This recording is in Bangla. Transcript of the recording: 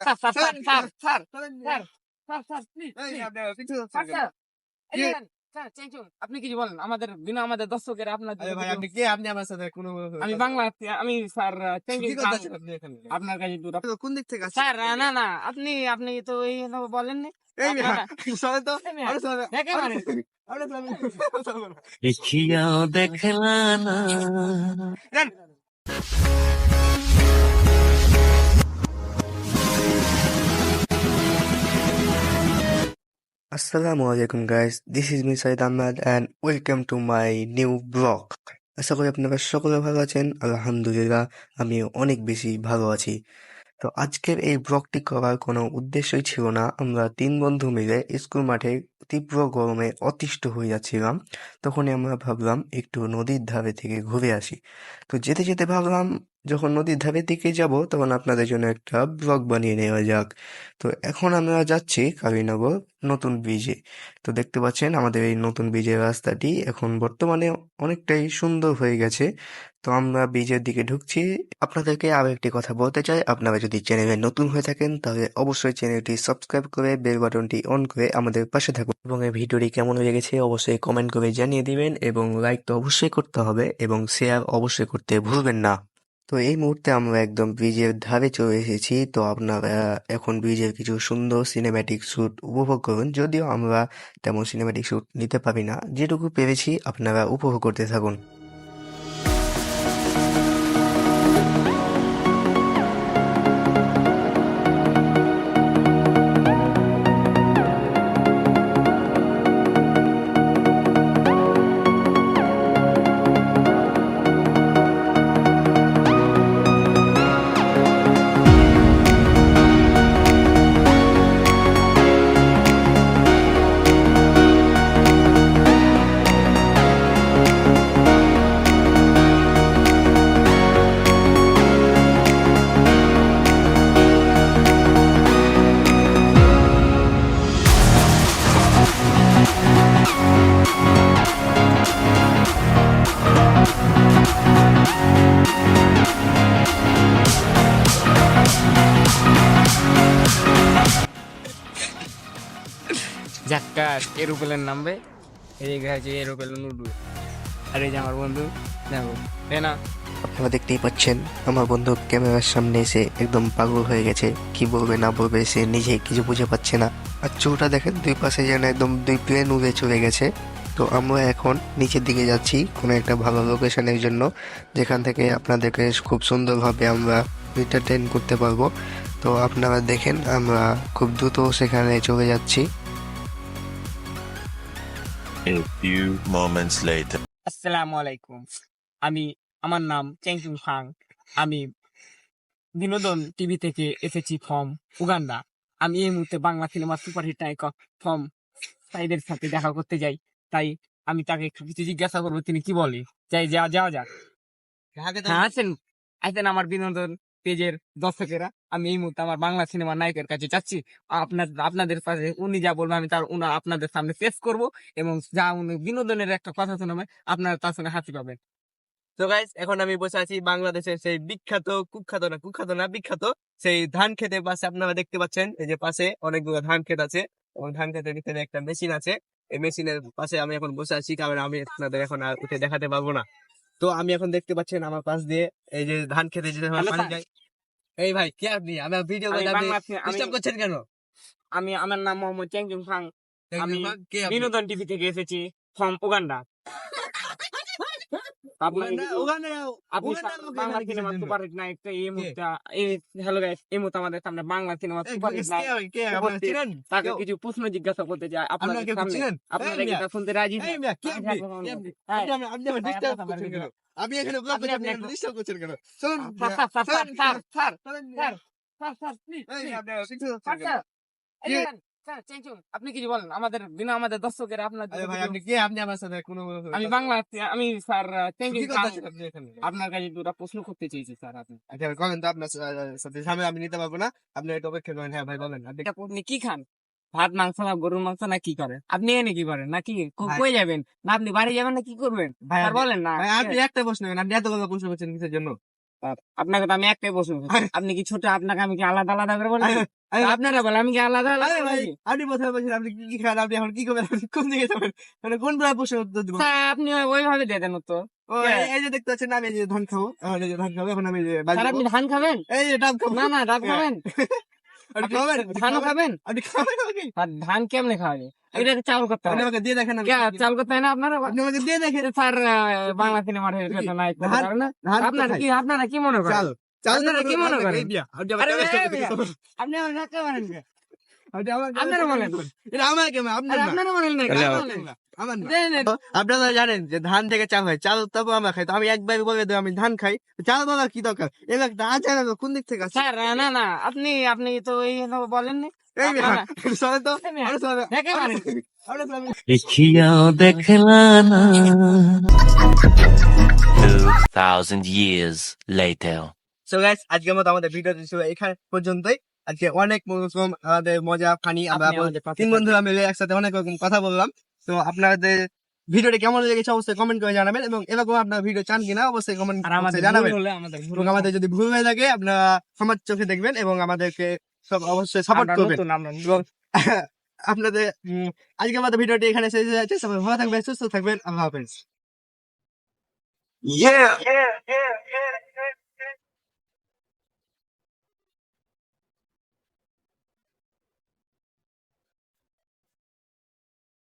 Sir sir sir sir sir চলেন স্যার স্যার স্যার প্লিজ আপনি স্যার স্যার কে? দেখেন, স্যার চেঞ্জ আপনি কিছু বলেন আমাদের বিনা আমাদের দর্শকের আপনার ভাই আপনি কে আপনি আমার সাথে কোনো আমি বাংলা আমি স্যার আপনার কাছে তো কোন দিক থেকে স্যার না না আপনি আপনি তো এই বলেন না মিয়া আপনারা- Assalamu alaikum guys, this is me Said Ahmad and welcome to my new vlog. আশা করি আপনারা সকলে ভালো আছেন। আলহামদুলিল্লাহ আমি অনেক বেশি ভালো আছি। তো আজকের এই ব্লগটি করার কোনো উদ্দেশ্যই ছিল না। আমরা তিন বন্ধু মিলে স্কুল মাঠে তীব্র গরমে অতিষ্ঠ হয়ে যাচ্ছিলাম। তখনই আমরা ভাবলাম একটু নদীর ধারে থেকে ঘুরে আসি। তো যেতে যেতে ভাবলাম যখন নদীর ধারের দিকে যাব, তখন আপনাদের জন্য একটা ব্লগ বানিয়ে নেওয়া যাক। তো এখন আমরা যাচ্ছি কালীনগর নতুন ব্রিজে তো দেখতে পাচ্ছেন, আমাদের এই নতুন ব্রিজের রাস্তাটি এখন বর্তমানে অনেকটাই সুন্দর হয়ে গেছে। তো আমরা ব্রিজের দিকে ঢুকছি। আপনাদেরকে আরও একটি কথা বলতে চাই। আপনারা যদি চ্যানেলে নতুন হয়ে থাকেন, তাহলে অবশ্যই চ্যানেলটি সাবস্ক্রাইব করে বেল বাটনটি অন করে আমাদের পাশে থাকুন। এবং এই ভিডিওটি কেমন হয়ে গেছে, অবশ্যই কমেন্ট করে জানিয়ে দিবেন এবং লাইক তো অবশ্যই করতে হবে এবং শেয়ার অবশ্যই করতে ভুলবেন না। তো এই মুহূর্তে আমরা একদম ব্রিজের ধারে চলে এসেছি। তো আপনারা এখন ব্রিজের কিছু সুন্দর সিনেম্যাটিক শ্যুট উপভোগ করুন। যদিও আমরা তেমন সিনেম্যাটিক শ্যুট নিতে পারি না। যেটুকু পেরেছি আপনারা উপভোগ করতে থাকুন। যাক্কা এরোপ্লেন নামবে? যে হচ্ছে এরোপ্লেন উঠবে। আর এই যে আমার বন্ধু, দেখো, তাই না? আপনারা দেখতেই পাচ্ছেন, আমার বন্ধু ক্যামেরার সামনে এসে একদম পাগল হয়ে গেছে। কি বলবে, না বলবে, সে নিজে কিছু বুঝে পাচ্ছে না। আর চোরটা দেখেন, দুই পাশে যেন একদম দুই প্লেন উড়ে চলে গেছে। তো আমরা এখন নিচের দিকে যাচ্ছি, কোনো একটা ভালো লোকেশনের জন্য, যেখান থেকে আপনাদেরকে খুব সুন্দরভাবে আমরা এন্টারটেন করতে পারব। তো আপনারা দেখেন, আমরা খুব দ্রুত সেখানে চলে যাচ্ছি। A few moments later. আসসালামু আলাইকুম আমি আমার নাম চেংচুং ফাং আমি বিনোদন টিভি থেকে এসেছি ফর্ম উগান্ডা আমি এই মুহূর্তে বাংলা সিনেমা সুপারহিট নায়ক ফর্ম সাইদের সাথে দেখা করতে যাই। তাই আমি তাকে একটু কিছু জিজ্ঞাসা করব তিনি কি বলে? যাই যাওয়া যাওয়া যাক। হ্যাঁ আছেন আছেন আমার বিনোদন পেজের দর্শকেরা আমি এই মুহূর্তে আমার বাংলা সিনেমার নায়কের কাছে যাচ্ছি। আপনার আপনাদের পাশে উনি যা বলবেন আমি তার উনা আপনাদের সামনে পেশ করব এবং যা উনি বিনোদনের একটা কথা শোনাবে আপনারা তার সঙ্গে হাসি পাবেন। তো গাইস এখন আমি বসে আছি বাংলাদেশের সেই বিখ্যাত কুখ্যাত না কুখ্যাত না বিখ্যাত সেই ধান খেতের পাশে। আপনারা দেখতে পাচ্ছেন এই যে পাশে অনেকগুলো ধান ক্ষেত আছে এবং ধান ক্ষেতের ভিতরে একটা মেশিন আছে। এই মেশিনের পাশে আমি এখন বসে আছি কারণ আমি আপনাদের এখন আর উঠে দেখাতে পারব না। তো আমি এখন দেখতে পাচ্ছেন আমার পাশ দিয়ে এই যে ধান খেতে যেতে পানি যায় এই ভাই কে আপনি? আমার ভিডিও আমি আপনি ডিস্টার্ব করছেন কেন? আমি আমার নাম মোহাম্মদ চেংচুং ফাং। আমি বিনোদন টিভি থেকে এসেছি ফ্রম উগান্ডা আপনার উগান্ডা- উগান্ডা আপনি উগান্ডা সা- লোকের বাংলা এখানে সিনেমা কিসের জন্য? সুপারহিট এই মুহূর্তে এই হ্যালো গাইস এই মুহূর্তে আমাদের সামনে বাংলা সিনেমা? আপনারা উপস্থিত। চিনেন? তাকে কিছু প্রশ্ন জিজ্ঞাসা করতে চাই আপনারা সামনে আপনারা কি তা শুনতে রাজি আমি? হ্যাঁ। কেন? আমি এখানে vlog করছি, আপনি আপনি একটু- করছেন কেন? চলুন, sir, sir, sir, sir, sir, sir, sir, sir, sir, sir, sir, আপনি কিছু বলেন আমাদের বিনা আমাদের দর্শকের আপনার ভাই, আপনি কে? আপনি আমার সাথে কোনো আমি বাংলা আমি স্যার? আপনার কাছে দুটা প্রশ্ন করতে চেয়েছি স্যার আপনি। আচ্ছা, বলেন তো আপনার সাথে সামনে আমি নিতে পারব না। আপনি একটু অপেক্ষা করেন। হ্যাঁ ভাই বলেন আপনি এটা কি খান? ভাত মাংস না গরুর মাংস না কি করেন? আপনি এনে কি করেন না কি কই যাবেন? না আপনি বাড়ি যাবেন না কি করবেন? ভাই, বলেন না আপনি একটা প্রশ্ন আপনি কথা প্রশ্ন করছেন কিসের জন্য? আপনাকে তো আমি একটাই প্রশ্ন আপনি কি ছোট আপনাকে আমি কি আলাদা আলাদা করে বলি? আপনারা বলে আমি কি আলাদা আলাদা? আপনি প্রথমে বলছেন আপনি কি কি খান আপনি এখন কি করবেন আপনি কোন দিকে যাবেন? মানে কোন প্রশ্নের উত্তর দিব? আপনি ওইভাবে দিয়ে দেন তো ও, এই- যে দেখতে পাচ্ছেন আমি যে ধান খাব যে ধান খাব এখন আমি। আপনি ধান খাবেন? এই যে ডাব খাব। না না ডাব খাবেন? ধানও খাবেন? ধান কেমনে খাওয়াবে এটা চাল করতে হবে আমাকে দিয়ে দেখেন। চাল করতে হয় না আপনারা? আপনি আমাকে দিয়ে দেখেন। স্যার বাংলা সিনেমার নাই আপনারা কি আপনারা কি মনে করেন? চাল আপনারা কি মনে করেন? আপনি আমার আমাকে আপনারা বলেন। এটা আমার কেমন বলেন না জানেন যে ধান থেকে চাল হয় চাল তবু আমরা খাই তো আমি একবার বলে দেবো আমি ধান খাই চাল বলা কি দরকার? এবার চাল কোন দিক থেকে স্যার না না আপনি আপনি তো এই কথা বলেন না এই মেয়ে, আপনারা- শোনেন তো এই মেয়ে, আরে শোনেন। দেখে মারেন। আরে শোনেন। দেখিয়া দেখলা না। Two thousand years later. So guys, আজকের মতো আমাদের ভিডিও ছিল এখানে পর্যন্তই। আজকে অনেক রকম আমাদের মজা ফানি আমরা তিন বন্ধুরা মিলে একসাথে অনেক রকম কথা বললাম। তো আপনাদের ভিডিওটি কেমন লেগেছে অবশ্যই কমেন্ট করে জানাবেন এবং এরকম আপনার ভিডিও চান কিনা অবশ্যই কমেন্ট আমাদের জানাবেন। আমাদের এবং আমাদের যদি ভুল হয়ে থাকে আপনারা সমাজ চোখে দেখবেন এবং আমাদেরকে সব অবশ্যই সাপোর্ট করবেন। এবং আপনাদের আজকে আমাদের ভিডিওটি এখানে শেষ হয়ে যাচ্ছে। সবাই ভালো থাকবেন সুস্থ থাকবেন। আল্লাহ হাফেজ। Yeah!